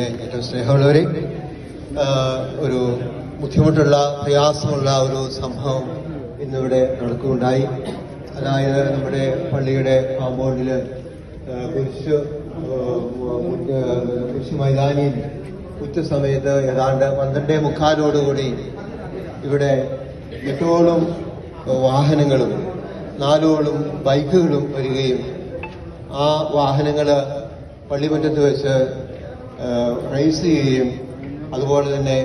പള്ളിയുടെ ഏറ്റവും സ്നേഹമുള്ളവരെ ഒരു ബുദ്ധിമുട്ടുള്ള പ്രയാസമുള്ള ഒരു സംഭവം ഇന്നിവിടെ നടക്കുകയുണ്ടായി. അതായത് നമ്മുടെ പള്ളിയുടെ കോമ്പൗണ്ടിൽ കുരിശ് കുരിശ് മൈതാനിയിൽ ഉച്ചസമയത്ത് ഏതാണ്ട് പന്ത്രണ്ടേ മുക്കാലോടുകൂടി ഇവിടെ എട്ടോളം വാഹനങ്ങളും നാലോളം ബൈക്കുകളും വരികയും ആ വാഹനങ്ങൾ പള്ളിമുറ്റത്ത് വെച്ച് റേസ് ചെയ്യുകയും അതുപോലെ തന്നെ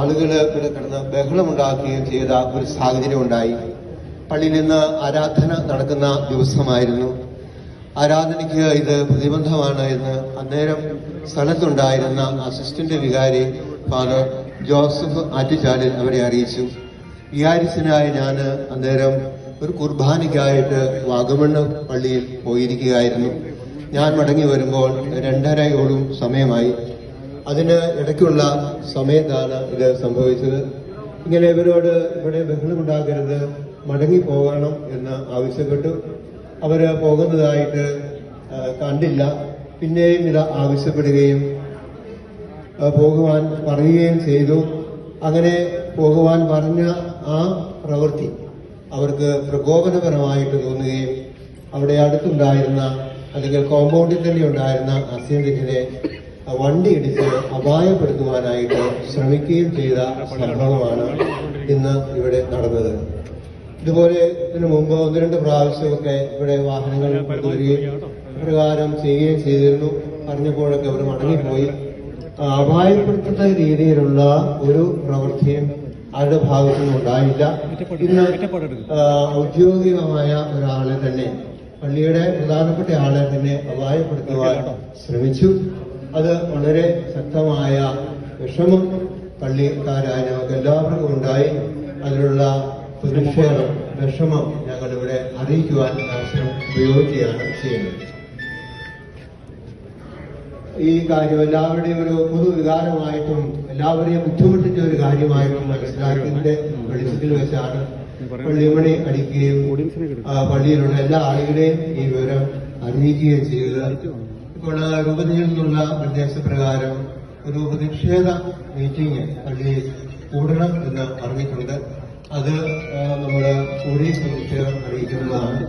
ആളുകൾ ഇവിടെ കിടന്ന് ബഹളമുണ്ടാക്കുകയും ചെയ്ത ഒരു സാഹചര്യം ഉണ്ടായി. പള്ളിയിൽ നിന്ന് ആരാധന നടക്കുന്ന ദിവസമായിരുന്നു. ആരാധനയ്ക്ക് ഇത് പ്രതിബന്ധമാണ് എന്ന് അന്നേരം സ്ഥലത്തുണ്ടായിരുന്ന അസിസ്റ്റന്റ് വികാരി ഫാദർ ജോസഫ് ആറ്റുചാലിൽ അവരെ അറിയിച്ചു. വികാരിസിനായി ഞാൻ അന്നേരം ഒരു കുർബാനയ്ക്കായിട്ട് വാഗമണ്ണ് പള്ളിയിൽ പോയിരിക്കുകയായിരുന്നു. ഞാൻ മടങ്ങി വരുമ്പോൾ രണ്ടരയോളം സമയമായി. അതിന് ഇടയ്ക്കുള്ള സമയത്താണ് ഇത് സംഭവിച്ചത്. ഇങ്ങനെ ഇവരോട് ഇവിടെ ബഹളമുണ്ടാകരുത് മടങ്ങി പോകണം എന്ന് ആവശ്യപ്പെട്ടു. അവർ പോകുന്നതായിട്ട് കണ്ടില്ല. പിന്നെയും ഇത് ആവശ്യപ്പെടുകയും പോകുവാൻ പറയുകയും ചെയ്തു. അങ്ങനെ പോകുവാൻ പറഞ്ഞ ആ പ്രവൃത്തി അവർക്ക് പ്രകോപനപരമായിട്ട് തോന്നുകയും അവിടെ അടുത്തുണ്ടായിരുന്ന അല്ലെങ്കിൽ കോമ്പൗണ്ടിൽ തന്നെ ഉണ്ടായിരുന്ന അസിയന്തിനെ വണ്ടി ഇടിച്ച് അപായപ്പെടുത്തുവാനായിട്ട് ശ്രമിക്കുകയും ചെയ്ത സംഭവമാണ് ഇന്ന് ഇവിടെ നടന്നത്. ഇതുപോലെ ഇതിനു മുമ്പ് ഒന്ന് രണ്ട് പ്രാവശ്യമൊക്കെ ഇവിടെ വാഹനങ്ങൾ കൊണ്ടുവരികയും പ്രകാരം ചെയ്യുകയും ചെയ്തിരുന്നു. പറഞ്ഞപ്പോഴൊക്കെ അവർ മടങ്ങിപ്പോയി. അപായപ്പെടുത്തുന്ന രീതിയിലുള്ള ഒരു പ്രവൃത്തിയും അവരുടെ ഭാഗത്തുനിന്നും ഉണ്ടായില്ല ഇന്ന് ഔദ്യോഗികമായ ഒരാളെ തന്നെ പള്ളിയുടെ പ്രധാനപ്പെട്ട ആളെ തന്നെ അപായപ്പെടുത്തുവാൻ ശ്രമിച്ചു. അത് വളരെ ശക്തമായ വിഷമം പള്ളിക്കാരായ എല്ലാവർക്കും ഉണ്ടായി. അതിലുള്ള പ്രതിഷേധം വിഷമം ഞങ്ങളിവിടെ അറിയിക്കുവാൻ അവസരം ഉപയോഗിക്കുകയാണ് ചെയ്യുന്നത്. ഈ കാര്യം എല്ലാവരുടെയും ഒരു പൊതു വികാരമായിട്ടും എല്ലാവരെയും ബുദ്ധിമുട്ടിച്ച ഒരു കാര്യമായിട്ടും മനസ്സിലാക്കിയതിന്റെ വെളിച്ചത്തിൽ വെച്ചാണ് പള്ളിമണി അടിക്കുകയും പള്ളിയിലുള്ള എല്ലാ ആളുകളെയും ഈ വിവരം അറിയിക്കുകയും ചെയ്തത് ഇപ്പോൾ രൂപതയിൽ നിന്നുള്ള നിർദ്ദേശപ്രകാരം ഒരു പ്രതിഷേധ മീറ്റിംഗ് പള്ളിയിൽ കൂടണം എന്ന് പറഞ്ഞിട്ടുണ്ട്. അത് നമ്മൾ കൂടി പ്രതിഷേധം അറിയിക്കുന്നതാണ്